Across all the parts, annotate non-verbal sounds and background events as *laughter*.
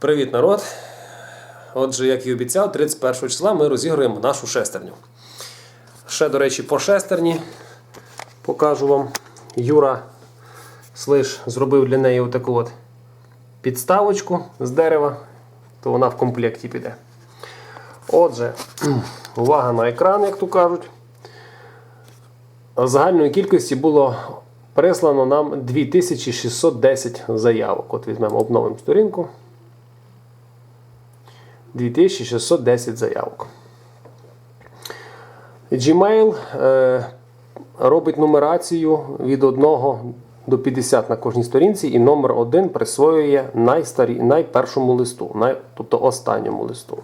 Привіт, народ! Отже, як і обіцяв, 31 числа ми розіграємо нашу шестерню. Ще, до речі, по шестерні покажу вам. Юра Слиш зробив для неї отаку от підставочку з дерева, то вона в комплекті піде. Отже, *clears throat* увага на екран, як то кажуть. Загальної кількості було прислано нам 2610 заявок. От візьмемо обновимо сторінку. 2610 заявок. Gmail е, робить нумерацію від 1 до 50 на кожній сторінці, і номер 1 присвоює найстарі, найпершому листу, най, тобто останньому листу.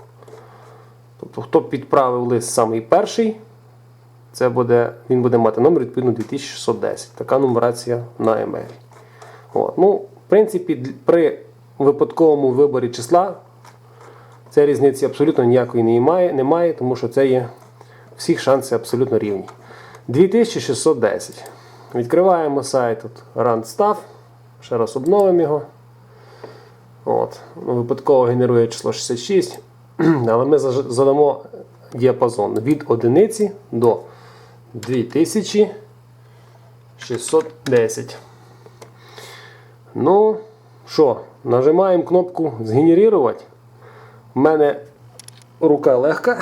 Тобто, хто підправив лист самий перший, це буде, він буде мати номер відповідно 2610. Така нумерація на емейлі. От. Ну, в принципі, при випадковому виборі числа це різниці абсолютно ніякої немає, немає, тому що це є всіх шанси абсолютно рівні. 2610. Відкриваємо сайт от Randstaff. Ще раз обновимо його. От. Ну, Випадково генерує число 66. *clears throat* Але ми задамо діапазон від одиниці до 2610. Ну, що, нажимаємо кнопку згенерувати. У мене рука легка.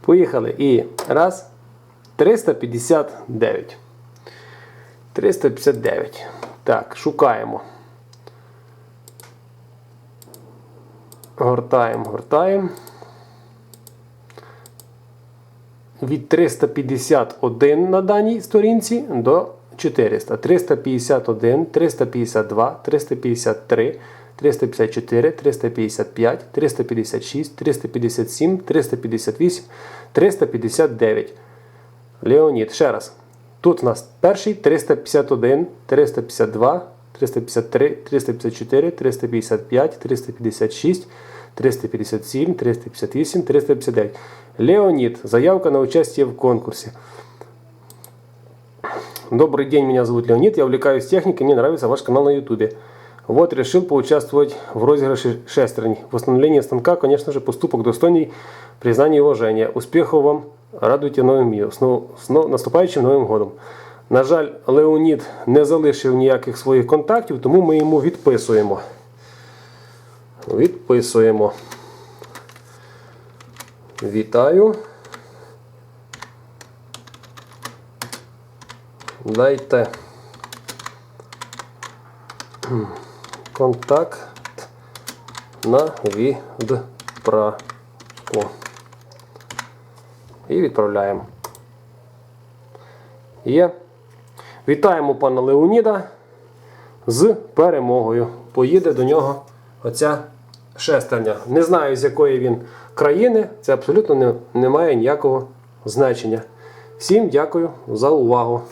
Поїхали. І раз. 359. 359. Так, шукаємо. Гортаємо, гортаємо. Від 351 на даній сторінці до 400. 351, 352, 353, 354, 355, 356, 357, 358, 359. Леонід. Ще раз. Тут у нас перший 351, 352, 353, 354, 355, 356, 357, 358, 359. Леонид. Заявка на участие в конкурсе. Добрый день, меня зовут Леонид, я увлекаюсь техникой, мне нравится ваш канал на ютубе. Вот, решил поучаствовать в розыгрыше шестерни. Восстановление станка, конечно же, поступок достойный признания и уважения. Успехов вам, радуйте новим міром, з нов- з нов- наступаючим Новим годом. На жаль, Леонід не залишив ніяких своїх контактів, тому ми йому відписуємо. Відписуємо. Вітаю. Дайте контакт на відправку. І відправляємо. Є. Вітаємо пана Леоніда з перемогою. Поїде до нього оця шестерня. Не знаю, з якої він країни. Це абсолютно не, не має ніякого значення. Всім дякую за увагу.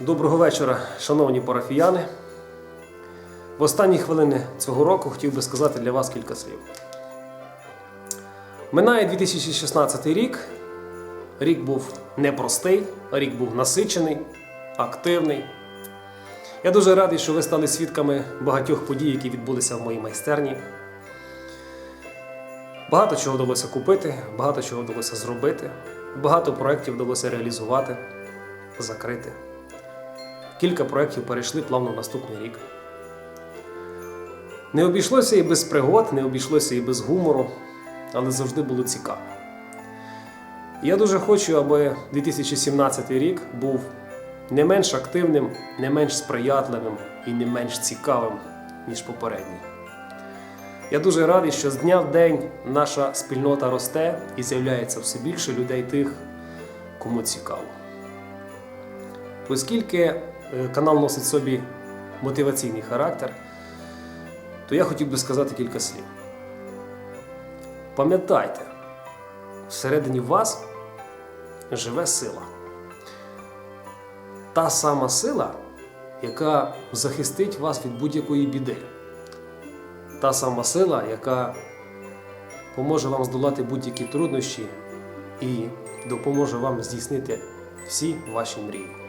Доброго вечора, шановні парафіяни. В останні хвилини цього року хотів би сказати для вас кілька слів. Минає 2016 рік. Рік був непростий, рік був насичений, активний. Я дуже радий, що ви стали свідками багатьох подій, які відбулися в моїй майстерні. Багато чого вдалося купити, багато чого вдалося зробити, багато проєктів вдалося реалізувати, закрити. Кілька проєктів перейшли плавно в наступний рік. Не обійшлося і без пригод, не обійшлося і без гумору, але завжди було цікаво. Я дуже хочу, аби 2017 рік був не менш активним, не менш сприятливим і не менш цікавим, ніж попередній. Я дуже радий, що з дня в день наша спільнота росте і з'являється все більше людей тих, кому цікаво. Оскільки канал носить собі мотиваційний характер, то я хотів би сказати кілька слів. Пам'ятайте, всередині вас живе сила. Та сама сила, яка захистить вас від будь-якої біди. та сама сила, яка поможе вам здолати будь-які труднощі і допоможе вам здійснити всі ваші мрії.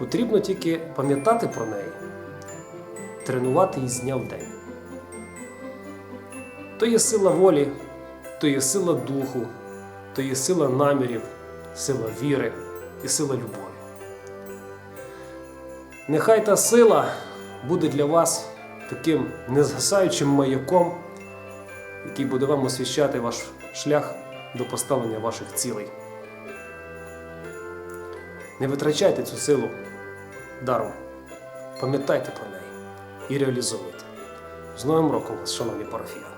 Потрібно тільки пам'ятати про неї, тренувати її з дня в день. То є сила волі, то є сила духу, то є сила намірів, сила віри і сила любові. Нехай та сила буде для вас таким незгасаючим маяком, який буде вам освіщати ваш шлях до поставлення ваших цілей. Не витрачайте цю силу даром. Пам'ятайте про неї і реалізовуйте. З Новим роком вас, шановні парафіяни!